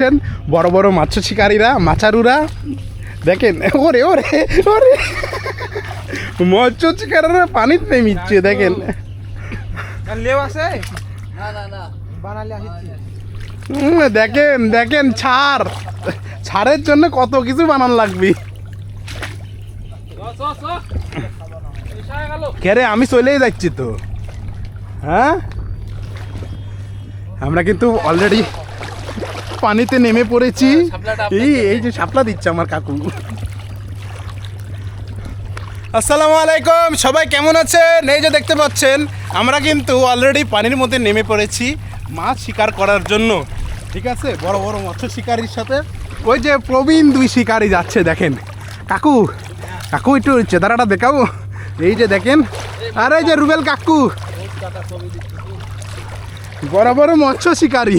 দেখেন বড় বড় মাছ শিকারীরা মাছারুরা। দেখেন ওরে ওরে ওরে। মৎস্য শিকারীরা পানিতে নেমিচ্ছে দেখেন। লেও আছে? না না না। বানালে আসিচ্ছি দেখেন দেখেন ছাড়। ছাড়ের জন্য কত কিছু বানান লাগবে। কেরে আমি চলেই যাচ্ছি তো। হ্যাঁ? আমরা কিন্তু অলরেডি পানিতে নেমে পড়েছি। এই এই যে সাপলা দিচ্ছে আমার কাকু। আসসালামু আলাইকুম সবাই কেমন আছেন? এই যে দেখতে পাচ্ছেন আমরা কিন্তু অলরেডি পানির মধ্যে নেমে পড়েছি মাছ শিকার করার জন্য। ঠিক আছে? বড় বড় মৎস্য শিকারীর সাথে। ওই যে প্রবীণ দুই শিকারী যাচ্ছে দেখেন। কাকু কাকু একটু চেদারাটা দেখাবো? এই যে দেখেন আর এই যে রুবেল কাকু। বড় বড় মৎস্য শিকারী।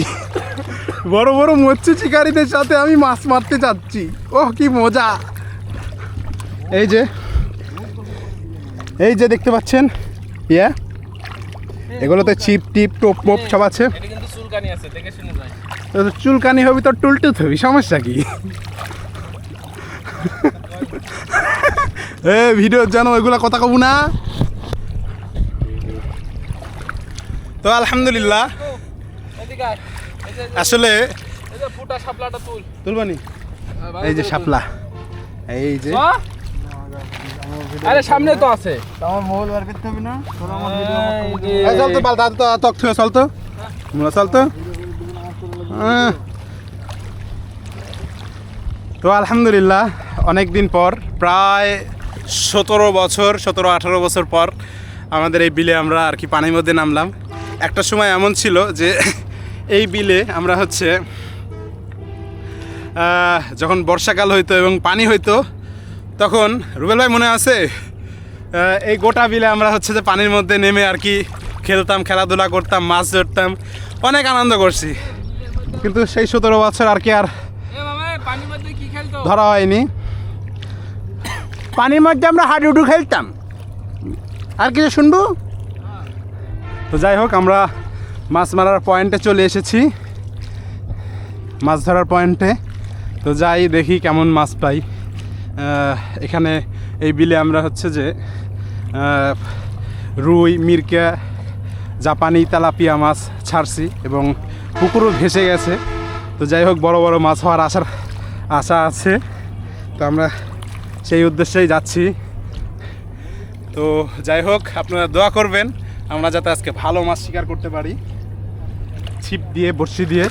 বড় বড় মৎস্য শিকারীদের সাথে আমি মাছ মারতে চাচ্ছি ওহ কি মজা। এই যে এই যে দেখতে পাচ্ছেন ইয়া। এগুলোতে চিপ টিপ টোপ মোপ সব আছে। চুলকানি হবি তো টুলটুত হবি সমস্যা কি? এ ভিডিও জানো এগুলা কথা কব না। তো আলহামদুলিল্লাহ। আসলে এই যে ফুটা তুলবানি। এই যে শাপলা। এই যে আরে সামনে তো আছে। আমার মোবাইল বার করতে হবে না। তোর আমার এই এই চল তো পাল্টা তো তক থেকে চল তো। মোলা চল তো। তো আলহামদুলিল্লাহ অনেক দিন পর প্রায় সতেরো বছর সতেরো আঠারো বছর পর আমাদের এই বিলে আমরা আর কি পানির মধ্যে নামলাম। একটা সময় এমন ছিল যে এই বিলে আমরা হচ্ছে যখন বর্ষাকাল হইতো এবং পানি হইতো তখন রুবেল ভাই মনে আছে? এই গোটা বিলে আমরা হচ্ছে যে পানির মধ্যে নেমে আর কি খেলতাম খেলাধুলা করতাম মাছ ধরতাম অনেক আনন্দ করছি। কিন্তু সেই সতেরো বছর আর কি আর ধরা হয়নি। পানির মধ্যে আমরা হাডুডু খেলতাম। আর কিছু শুনব? তো যাই হোক আমরা মাছ মারার পয়েন্টে চলে এসেছি। মাছ ধরার পয়েন্টে তো যাই দেখি কেমন মাছ পাই। এখানে এই বিলে আমরা হচ্ছে যে রুই, মিরকা, জাপানি তেলাপিয়া মাছ ছাড়ছি এবং পুকুরও ভেসে গেছে। তো যাই হোক, বড় বড় মাছ হওয়ার আশার, আশা আছে। তো আমরা সেই উদ্দেশ্যেই যাচ্ছি। তো যাই হোক, আপনারা দোয়া করবেন, আমরা যাতে আজকে ভালো মাছ শিকার করতে পারি। ছিপ দিয়ে, বড়শি দিয়ে,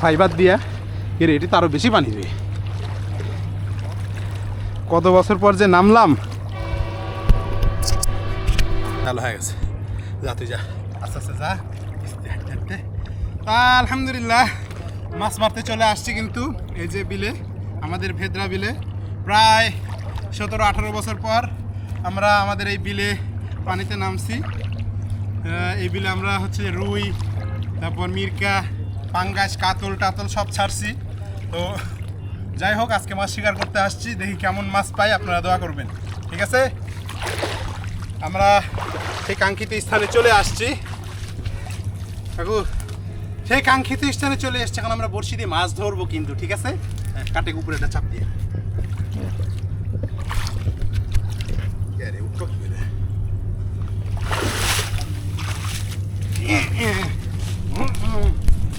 ফাইবার দিয়ে, এর এটি তারও বেশি পানি দেবে কত বছর পর যে নামলাম। ভালো হয়ে গেছে। যা, তুই যা। আস্তে আস্তে যা। তা আলহামদুলিল্লাহ, মাছ মারতে চলে আসছি কিন্তু এই যে বিলে, আমাদের ভেদরা বিলে। প্রায় সতেরো, আঠারো বছর পর আমরা আমাদের এই বিলে পানিতে নামছি। এই বিলে আমরা হচ্ছে রুই তারপর মিরকা পাঙ্গাস কাতল টাতল সব ছাড়ছি। তো যাই হোক আজকে মাছ শিকার করতে আসছি। দেখি কেমন মাছ পাই আপনারা দোয়া করবেন। ঠিক আছে? আমরা সেই কাঙ্ক্ষিত স্থানে চলে আসছি। কাকু সেই কাঙ্ক্ষিত স্থানে চলে এসছে এখন আমরা বড়শি দিয়ে মাছ ধরবো কিন্তু ঠিক আছে? হ্যাঁ, কাটে উপরে চাপ দিয়ে।